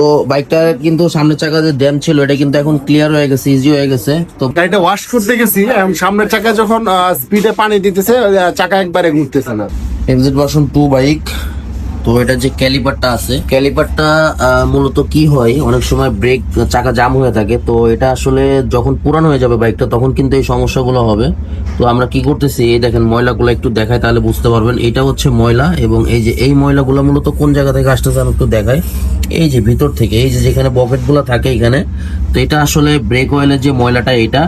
তো বাইকটা কিন্তু সামনের চাকা যে ড্যাম ছিল এটা কিন্তু এখন ক্লিয়ার হয়ে গেছে ইজি হয়ে গেছে। তো গাড়িটা ওয়াশ করতে গেছি সামনের চাকা যখন স্পিডে পানি দিতেছে চাকা একবারে ঘুরতেছে না। এমজেড ভার্সন টু বাইক তো এটা যে ক্যালিপারটা আছে, ক্যালিপারটা মূলত কি হয়, অনেক সময় ব্রেক, চাকা জাম হয়ে থাকে, তো এটা আসলে যখন পুরানো হয়ে যাবে বাইকটা, তখন কিন্তু এই সমস্যাগুলো হবে। তো আমরা কি করতেছি, এই দেখেন ময়লাগুলো একটু দেখায়, তাহলে বুঝতে পারবেন। এটা হচ্ছে ময়লা এবং এই যে, এই ময়লাগুলো মূলত কোন জায়গা থেকে আসতেছে আমি একটু দেখাই। এই যে ভিতর থেকে, এই যে যেখানে পকেটগুলো থাকে এখানে, তো এটা আসলে ব্রেক অয়েলের যে ময়লাটা, এটা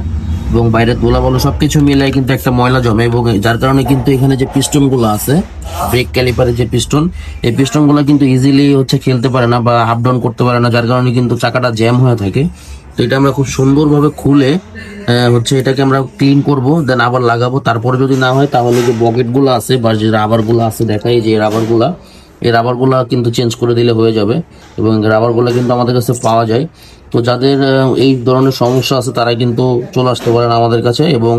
এবং বাইরের তোলা বলো সবকিছু মিলাই কিন্তু একটা ময়লা জমে এবং যার কারণে কিন্তু এখানে যে পিস্টনগুলো আছে, ব্রেক ক্যালিপারের যে পিস্টন, এই পিস্টনগুলো কিন্তু ইজিলি হচ্ছে খেলতে পারে না বা আপ ডাউন করতে পারে না, যার কারণে কিন্তু চাকাটা জ্যাম হয়ে থাকে। তো এটা আমরা খুব সুন্দরভাবে খুলে হচ্ছে এটাকে আমরা ক্লিন করব দেন আবার লাগাবো। তারপরে যদি না হয়, তাহলে যে বকেটগুলো আছে বা যে রাবারগুলো আছে, দেখাই যে রাবারগুলা এই রাবারগুলো কিন্তু চেঞ্জ করে দিলে হয়ে যাবে এবং রাবারগুলো কিন্তু আমাদের কাছে পাওয়া যায়। তো যাদের এই ধরনের সমস্যা আছে তারা কিন্তু চলে আসতে পারেন আমাদের কাছে এবং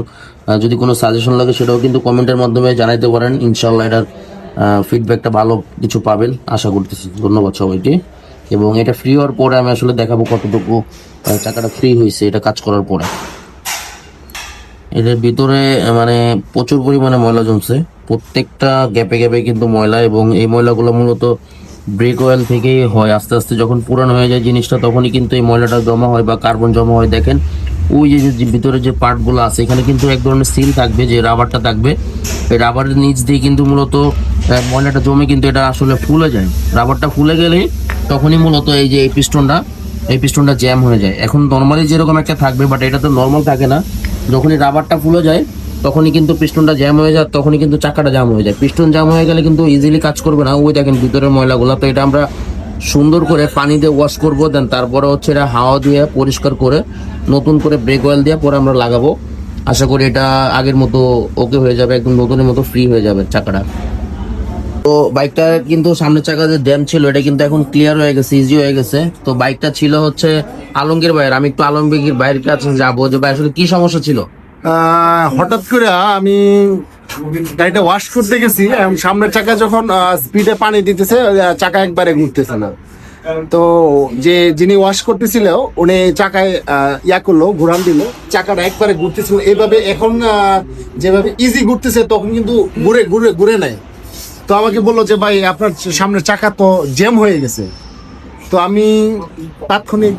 যদি কোনো সাজেশন লাগে সেটাও কিন্তু কমেন্টের মাধ্যমে জানাইতে পারেন। ইনশাল্লাহ এটার ফিডব্যাকটা ভালো কিছু পাবেন। আশা করতেছি। ধন্যবাদ সবাইকে। এবং এটা ফ্রি হওয়ার পরে আমি আসলে দেখাবো কতটুকু টাকাটা ফ্রি হয়েছে। এটা কাজ করার পরে। এদের ভিতরে মানে প্রচুর পরিমাণে ময়লা জমছে। প্রত্যেকটা গ্যাপে গ্যাপে কিন্তু ময়লা এবং এই ময়লাগুলো মূলত ব্রেক অয়েল থেকেই হয়। আস্তে আস্তে যখন পুরানো হয়ে যায় জিনিসটা, তখনই কিন্তু এই ময়লাটা জমা হয় বা কার্বন জমা হয়। দেখেন, ওই যে ভিতরে যে পার্টগুলো আছে, এখানে কিন্তু এক ধরনের সিল থাকবে, যে রাবারটা থাকবে। এই রাবারের নিচ দিয়ে কিন্তু মূলত ময়লাটা জমে কিন্তু এটা আসলে ফুলে যায়। রাবারটা ফুলে গেলে তখনই মূলত এই যে এই পিস্টনটা এই পিস্টনটা জ্যাম হয়ে যায়। এখন নর্মালি যেরকম একটা থাকবে বাট এটা তো নর্মাল থাকে না। যখনই রাবারটা ফুলে যায়, তখনই কিন্তু পিস্টনটা জ্যাম হয়ে যায়, তখনই কিন্তু চাকাটা জ্যাম হয়ে যায়। পিস্টন জ্যাম হয়ে গেলে কিন্তু ইজিলি কাজ করবে না। ওই দেখেন ভিতরের ময়লাগুলো। তো এটা আমরা সুন্দর করে পানি দিয়ে ওয়াশ করব দেন তারপরে হচ্ছে এটা হাওয়া দিয়ে পরিষ্কার করে, নতুন করে ব্রেক অয়েল দিয়ে পরে আমরা লাগাবো। আশা করি এটা আগের মতো ওকে হয়ে যাবে, একদম নতুনের মতো ফ্রি হয়ে যাবে চাকাটা। তো বাইকটার কিন্তু সামনের চাকা যে ড্যাম ছিল, এটা কিন্তু এখন ক্লিয়ার হয়ে গেছে ইজি হয়ে গেছে। তো বাইকটা ছিল হচ্ছে আলমগীর ভাইয়ের। আমি একটু আলমগীর ভাইয়ের কাছে যাব যে ভাই, আসলে কি সমস্যা ছিল? হঠাৎ করে আমি গাড়িটা ওয়াশ করতে গেছি সামনের চাকা যখন স্পিডে পানি দিতেছে চাকা একবারে ঘুরতেছে না। তো যে যিনি ওয়াশ করতেছিল, উনি চাকায় ইয়া করল, ঘুরান দিল, চাকাটা একবারে ঘুরতেছিল। এইভাবে এখন যেভাবে ইজি ঘুরতেছে, তখন কিন্তু ঘুরে ঘুরে ঘুরে নাই। তো আমাকে বলল যে ভাই আপনার সামনের চাকা তো জ্যাম হয়ে গেছে। তো আমি তাৎক্ষণিক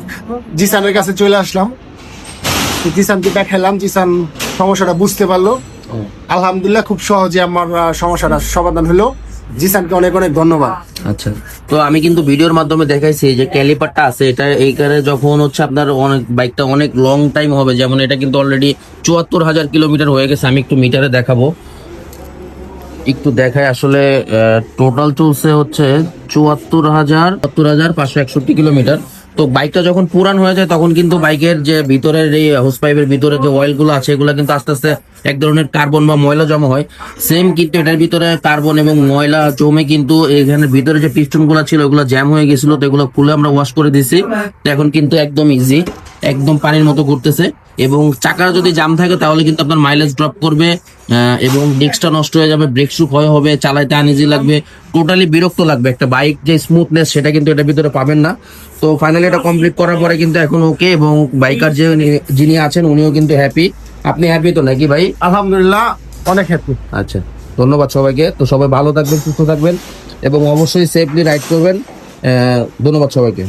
জিসানের কাছে চলে আসলাম। জিসানকে দেখালাম জিসান সমস্যাটা বুঝতে পারল। আলহামদুলিল্লাহ খুব সহজে আমার সমস্যাটা সমাধান হলো। জিসানকে অনেক অনেক ধন্যবাদ। আচ্ছা। তো আমি কিন্তু ভিডিওর মাধ্যমে দেখাইছি যে ক্যালিপারটা আছে এটা এইখানে যখন হচ্ছে আপনার অনেক বাইকটা অনেক লং টাইম হবে যেমন এটা কিন্তু অলরেডি চুয়াত্তর হাজার কিলোমিটার হয়ে গেছে আমি একটু মিটারে দেখাবো। একটু দেখায় আসলে টোটাল চলছে হচ্ছে চুয়াত্তর হাজার চুয়াত্তর হাজার পাঁচশো একষট্টি কিলোমিটার। তো বাইকটা যখন পুরান হয়ে যায়, তখন কিন্তু বাইকের যে ভিতরের এই হোস পাইপের ভিতরে যে অয়েলগুলো আছে, এগুলো কিন্তু আস্তে আস্তে এক ধরনের কার্বন বা ময়লা জমা হয়। সেম কিন্তু এটার ভিতরে কার্বন এবং ময়লা জমে কিন্তু এখানে ভিতরে যে পিস্টনগুলো ছিল, ওগুলো জ্যাম হয়ে গেছিল, তো এগুলো খুলে আমরা ওয়াশ করে দিছি এখন কিন্তু একদম ইজি একদম পানির মতো ঘুরতেছে। এবং চাকার যদি জাম থাকে তাহলে কিন্তু আপনার মাইলেজ ড্রপ করবে এবং ডিস্কটা নষ্ট হয়ে যাবে ব্রেক শু ক্ষয় হবে চালাইতে আনইজি লাগবে টোটালি বিরক্ত লাগবে। একটা বাইক যে স্মুথনেস সেটা কিন্তু এটার ভিতরে পাবেন না। তো ফাইনালি এটা কমপ্লিট করার পরে কিন্তু এখন ওকে এবং বাইকার যে যিনি আছেন উনিও কিন্তু হ্যাপি আপনি হ্যাপি তো নাকি ভাই? আলহামদুলিল্লাহ অনেক হ্যাপি আচ্ছা ধন্যবাদ সবাইকে। তো সবাই ভালো থাকবেন সুস্থ থাকবেন এবং অবশ্যই সেফলি রাইড করবেন। ধন্যবাদ সবাইকে।